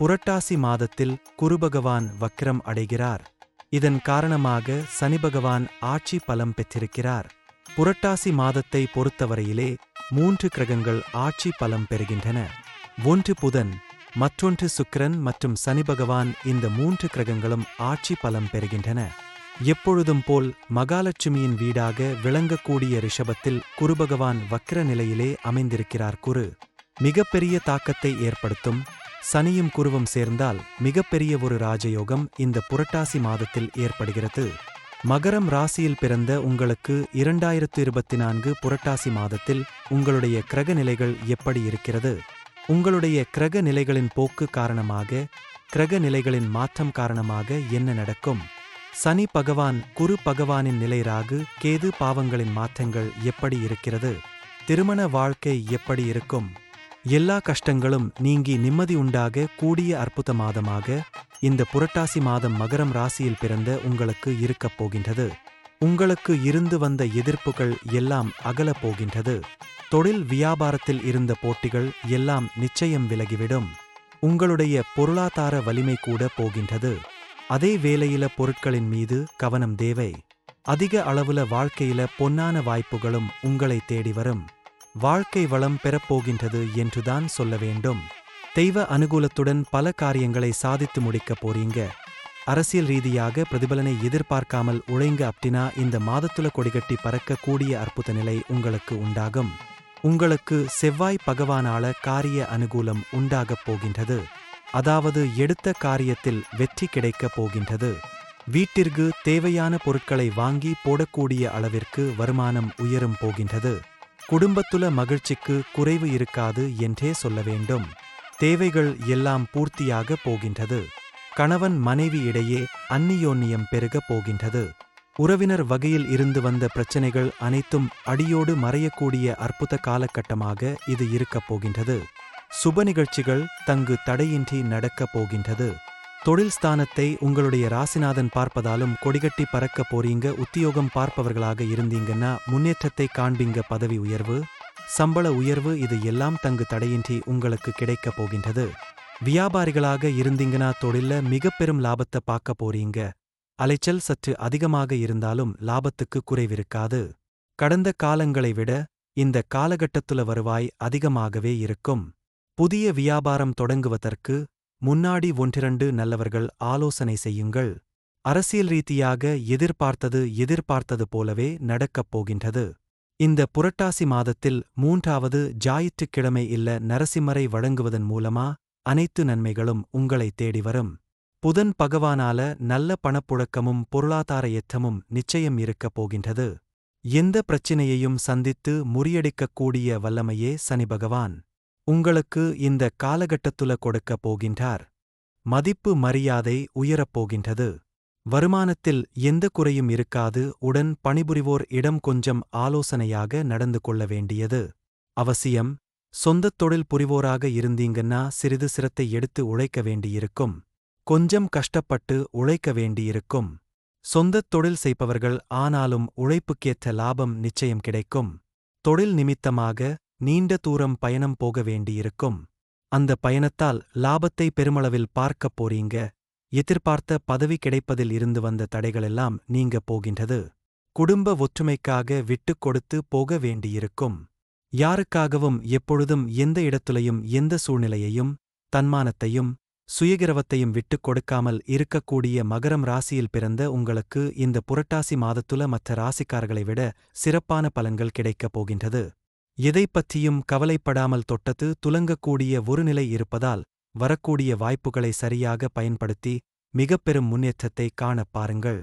புரட்டாசி மாதத்தில் குருபகவான் வக்ரம் அடைகிறார். இதன் காரணமாக சனி பகவான் ஆட்சி பலம் பெற்றிருக்கிறார். புரட்டாசி மாதத்தை பொறுத்தவரையிலே மூன்று கிரகங்கள் ஆட்சி பலம் பெறுகின்றன. ஒன்று புதன் மற்றொன்று சுக்கிரன் மற்றும் சனி பகவான் இந்த மூன்று கிரகங்களும் ஆட்சி பலம் பெறுகின்றன. எப்பொழுதும் போல் மகாலட்சுமியின் வீடாக விளங்கக்கூடிய ரிஷபத்தில் குருபகவான் வக்ர நிலையிலே அமைந்திருக்கிறார் குரு. மிகப்பெரிய தாக்கத்தை ஏற்படுத்தும் சனியும் குருவும் சேர்ந்தால் மிகப்பெரிய ஒரு ராஜயோகம் இந்த புரட்டாசி மாதத்தில் ஏற்படுகிறது. மகரம் ராசியில் பிறந்த உங்களுக்கு இரண்டாயிரத்து இருபத்தி நான்கு புரட்டாசி மாதத்தில் உங்களுடைய கிரக நிலைகள் எப்படி இருக்கிறது? உங்களுடைய கிரக நிலைகளின் போக்கு காரணமாக கிரக நிலைகளின் மாற்றம் காரணமாக என்ன நடக்கும்? சனி பகவான் குரு பகவானின் நிலை ராகு கேது பாவங்களின் மாற்றங்கள் எப்படி இருக்கிறது? திருமண வாழ்க்கை எப்படி இருக்கும்? எல்லா கஷ்டங்களும் நீங்கி நிம்மதி உண்டாக கூடிய அற்புத மாதமாக இந்த புரட்டாசி மாதம் மகரம் ராசியில் பிறந்த உங்களுக்கு இருக்கப் போகின்றது. உங்களுக்கு இருந்து வந்த எதிர்ப்புகள் எல்லாம் அகலப் போகின்றது. தொழில் வியாபாரத்தில் இருந்த போட்டிகள் எல்லாம் நிச்சயம் விலகிவிடும். உங்களுடைய பொருளாதார வலிமை கூட போகின்றது. அதே வேளையில பொருட்களின் மீது கவனம் தேவை. அதிக அளவுல வாழ்க்கையில பொன்னான வாய்ப்புகளும் உங்களை தேடி வரும். வாழ்க்கை வளம் பெறப்போகின்றது என்றுதான் சொல்ல வேண்டும். தெய்வ அனுகூலத்துடன் பல காரியங்களை சாதித்து முடிக்கப் போறீங்க. அரசியல் ரீதியாக பிரதிபலனை எதிர்பார்க்காமல் உழைங்க அப்படின்னா இந்த மாதத்துல கொடிகட்டி பறக்கக்கூடிய அற்புத நிலை உங்களுக்கு உண்டாகும். உங்களுக்கு செவ்வாய் பகவானால காரிய அனுகூலம் உண்டாகப் போகின்றது. அதாவது எடுத்த காரியத்தில் வெற்றி கிடைக்கப் போகின்றது. வீட்டிற்கு தேவையான பொருட்களை வாங்கி போடக்கூடிய அளவிற்கு வருமானம் உயரும் போகின்றது. குடும்பத்துல மகிழ்ச்சிக்கு குறைவு இருக்காது என்றே சொல்ல வேண்டும். தேவைகள் எல்லாம் பூர்த்தியாக போகின்றது. கணவன் மனைவி இடையே அந்நியோன்னியம் பெருகப் போகின்றது. உறவினர் வகையில் இருந்து வந்த பிரச்சனைகள் அனைத்தும் அடியோடு மறையக்கூடிய அற்புத காலகட்டமாக இது இருக்கப் போகின்றது. சுப நிகழ்ச்சிகள் தங்கு தடையின்றி நடக்கப் போகின்றது. தொழில் ஸ்தானத்தை உங்களுடைய ராசிநாதன் பார்ப்பதாலும் கொடிகட்டி பறக்க போறீங்க உத்தியோகம் பார்ப்பவர்களாக இருந்தீங்கன்னா முன்னேற்றத்தை காண்பீங்க பதவி உயர்வு சம்பள உயர்வு இது எல்லாம் தங்கு தடையின்றி உங்களுக்கு கிடைக்கப் போகின்றது. வியாபாரிகளாக இருந்தீங்கன்னா தொழில மிக பெரும் லாபத்தை பார்க்க போறீங்க. அலைச்சல் சற்று அதிகமாக இருந்தாலும் லாபத்துக்கு குறைவிருக்காது. கடந்த காலங்களை விட இந்த காலகட்டத்துல வருவாய் அதிகமாகவே இருக்கும். புதிய வியாபாரம் தொடங்குவதற்கு முன்னாடி ஒன்றிரண்டு நல்லவர்கள் ஆலோசனை செய்யுங்கள். அரசியல் ரீதியாக எதிர்பார்த்தது எதிர்பார்த்தது போலவே நடக்கப் போகின்றது. இந்த புரட்டாசி மாதத்தில் மூன்றாவது ஜாயிற்றுக்கிழமை இல்ல நரசிம்மரை வழங்குவதன் மூலமா அனைத்து நன்மைகளும் உங்களை தேடி வரும். புதன் பகவானால நல்ல பணப்புழக்கமும் பொருளாதார ஏற்றமும் நிச்சயம் இருக்கப் போகின்றது. எந்த பிரச்சினையையும் சந்தித்து முறியடிக்கக்கூடிய வல்லமையே சனி பகவான். உங்களுக்கு இந்த காலகட்டத்துல கொடுக்கப் போகின்றார். மதிப்பு மரியாதை உயரப் போகின்றது. வருமானத்தில் எந்த குறையும் இருக்காது. உடன் பணிபுரிவோர் இடம் கொஞ்சம் ஆலோசனையாக நடந்து கொள்ள வேண்டியது. அவசியம் சொந்தத் தொழில் புரிவோராக இருந்தீங்கன்னா சிறிது சிரத்தை எடுத்து உழைக்க வேண்டியிருக்கும். கொஞ்சம் கஷ்டப்பட்டு உழைக்க வேண்டியிருக்கும். சொந்தத் தொழில் செய்பவர்கள் ஆனாலும் உழைப்புக்கேற்ற லாபம் நிச்சயம் கிடைக்கும். தொழில் நிமித்தமாக நீண்ட தூரம் பயணம் போக வேண்டியிருக்கும். அந்த பயணத்தால் லாபத்தை பெருமளவில் பார்க்கப் போறீங்க. எதிர்பார்த்த பதவி கிடைப்பதில் இருந்து வந்த தடைகளெல்லாம் நீங்க போகின்றது. குடும்ப ஒற்றுமைக்காக விட்டுக் கொடுத்து போக வேண்டியிருக்கும். யாருக்காகவும் எப்பொழுதும் எந்த இடத்துலையும் எந்த சூழ்நிலையையும் தன்மானத்தையும் சுயகிரவத்தையும் விட்டுக் கொடுக்காமல் இருக்கக்கூடிய மகரம் ராசியில் பிறந்த உங்களுக்கு இந்த புரட்டாசி மாதத்துல மற்ற ராசிக்காரர்களை விட சிறப்பான பலன்கள் கிடைக்கப் போகின்றது. எதை பற்றியும் கவலைப்படாமல் தொட்டது துலங்கக்கூடிய ஒரு நிலை இருப்பதால் வரக்கூடிய வாய்ப்புகளை சரியாக பயன்படுத்தி மிகப்பெரும் முன்னேற்றத்தை காணப் பாருங்கள்.